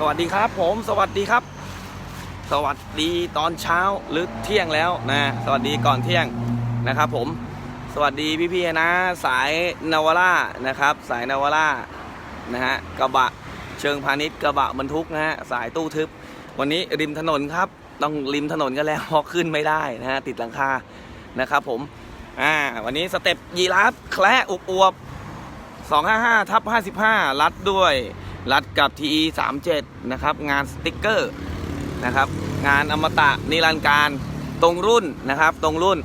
สวัสดีครับผมสวัสดีครับ สวัสดีตอนเช้าหรือเที่ยงแล้วนะสวัสดีก่อนเที่ยงนะครับผมสวัสดีพี่ๆนะสายนาวร่านะครับ สายนาวร่านะฮะกระบะเชิงพาณิชย์กระบะบรรทุกนะฮะสายตู้ทึบ วันนี้ริมถนนครับต้องริมถนนกันแล้วพราะขึ้นไม่ได้นะฮะติดหลังคานะครับผมอ่าวันนี้สเต็ปยีราฟแคละอุบอวบ255ทับ55รัดด้วย รัดกับ TE 37นะครับ งานสติกเกอร์นะครับ งานอมตะนิรันดร์การตรงรุ่นนะครับ ตรงรุ่น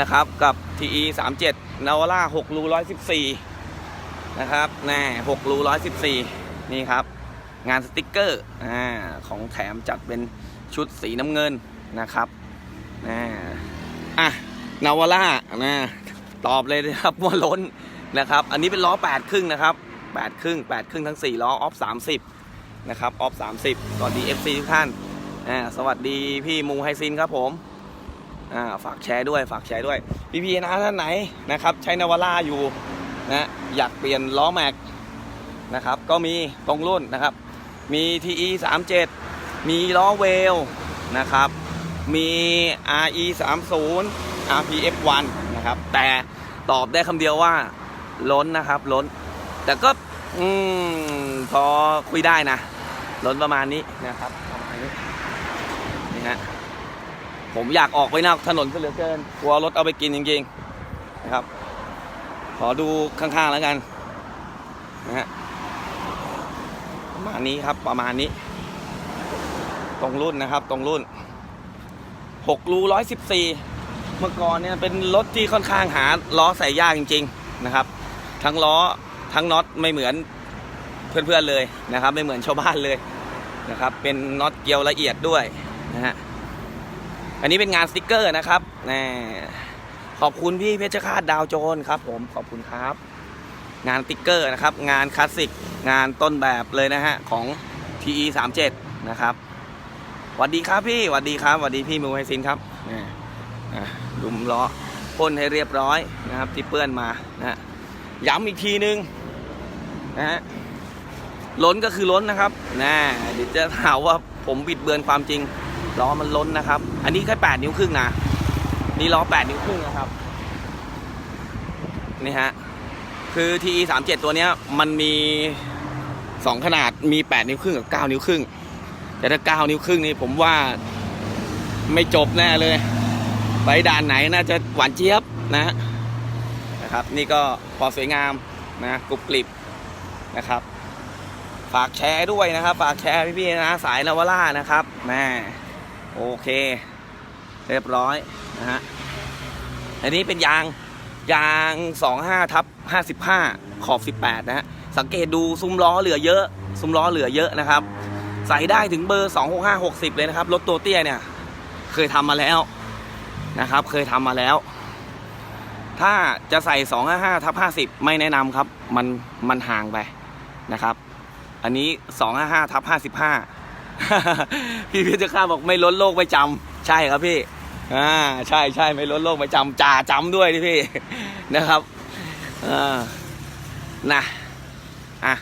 นะครับกับ TE 37นาวาร่า6รู114 นะครับแน่6รู114 นี่ครับ งานสติกเกอร์อ่าของแถมจัดเป็นชุดสีน้ำเงินนะครับอ่าอะนาวาร่านะตอบเลยนะครับว่าล้นนะครับ อันนี้เป็นล้อ 8 ครึ่งนะครับ 8ครึ่ง8ครึ่งทั้ง 4 ล้อ ออฟ 30 นะครับ ออฟ 30 สวัสดี FC ทุกท่านอ่าสวัสดีพี่มูไฮซินครับผมอ่าฝากแชร์ด้วย ฝากแชร์ด้วย พี่พีนะท่านไหนนะครับใช้นาวาร่าอยู่นะอยากเปลี่ยนล้อแม็กนะครับ ก็มีตรงรุ่นนะครับ มี TE 37มีล้อเวลนะครับ มี RE 30 RPF 1 นะครับ แต่ตอบได้คำเดียวว่าล้นนะครับ ล้น แต่ก็อืมพอคุยได้นะล้นประมาณนี้นะครับประมาณนี้นี่ฮะผมอยากออกไปนอกถนนซะเหลือเกินกลัวรถเอาไปกินจริงๆนะครับ ขอดูข้างๆแล้วกันนะฮะประมาณนี้ครับประมาณนี้ ตรงรุ่นนะครับ ตรงรุ่น6รู114เมื่อก่อนเนี่ยเป็นรถที่ค่อนข้างหาล้อใส่ยากจริง ๆ นะครับ ทั้งล้อ ทั้งน็อตไม่เหมือนเพื่อนๆเลยนะครับ ไม่เหมือนชาวบ้านเลยนะครับ เป็นน็อตเกลียวละเอียดด้วยนะฮะอันนี้เป็นงานสติกเกอร์นะครับน่ขอบคุณพี่เพชรคาตดาวโจนครับ ผมขอบคุณครับ งานสติกเกอร์นะครับ งานคลาสสิกงานต้นแบบเลยนะฮะของ TE 37นะครับสวัสดีครับพี่สวัสดีครับสวัสดีพี่มูไฮซินครับนี่อะดุมล้อพ่นให้เรียบร้อยนะครับที่เปื้อนมานะฮะย้ำอีกทีนึง นะฮะล้นก็คือล้นนะครับนะเดี๋ยวจะหาว่าผมบิดเบือนความจริงล้อมันล้นนะครับ อันนี้แค่8นิ้วครึ่งนะนี่ล้อ8นิ้วครึ่งนะครับนี่ฮะคือ TE 37ตัวเนี้ยมันมี2ขนาดมี8นิ้วครึ่งกับ9นิ้วครึ่ง แต่ถ้า9นิ้วครึ่งนี่ผมว่าไม่จบแน่เลย ไปด่านไหนน่าจะหวานเจี๊ยบนะนะครับ นี่ก็พอสวยงามนะกรุบกริบ นะครับ ฝากแชร์ด้วยนะครับ ฝากแชร์พี่ๆนะสายนาวาร่านะครับแม่โอเค เรียบร้อยนะฮะอันนี้เป็นยางยาง25ทับ55 ขอบ 18 นะฮะสังเกตดูซุ้มล้อเหลือเยอะ ซุ้มล้อเหลือเยอะนะครับ ใส่ได้ถึงเบอร์ 265 60 เลยนะครับ รถตัวเตี้ยเนี่ย เคยทำมาแล้วนะครับ เคยทำมาแล้ว ถ้าจะใส่ 255ทับ50 ไม่แนะนำครับ มันมันห่างไป นะครับ อันนี้255ทับ55พี่พิจารณาบอกไม่ล้นโลกไม่จำใช่ครับพี่อ่าใช่ใช่ไม่ล้นโลกไม่จำจ่าจำด้วยที่พี่นะครับอ่านะอะ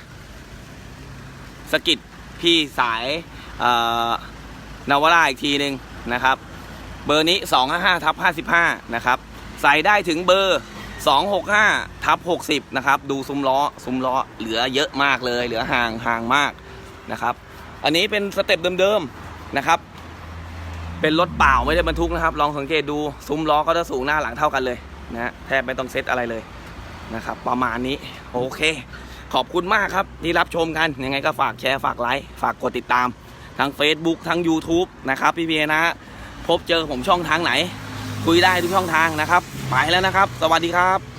สกิดพี่สายเอ่อนาวราอีกทีหนึ่งนะครับ เบอร์นี้ 255ทับ55 นะครับ ใส่ได้ถึงเบอร์ 265ทับ60 นะครับ ดูซุ้มล้อ ซุ้มล้อ เหลือเยอะมากเลย เหลือห่างห่างมากนะครับ อันนี้เป็นสเต็ปเดิมๆนะครับ เป็นรถเปล่าไม่ได้บรรทุกนะครับ ลองสังเกตดู ซุ้มล้อก็จะสูงหน้าหลังเท่ากันเลยนะฮะแทบไม่ต้องเซตอะไรเลยนะครับ ประมาณนี้ โอเค ขอบคุณมากครับ ที่รับชมกัน ยังไงก็ฝากแชร์ ฝากไลค์ ฝากกดติดตาม ทั้ง Facebook ทั้ง YouTube นะครับ พี่เพียนะ พบเจอผมช่องทางไหน คุยได้ทุกช่องทางนะครับ ไปแล้วนะครับ สวัสดีครับ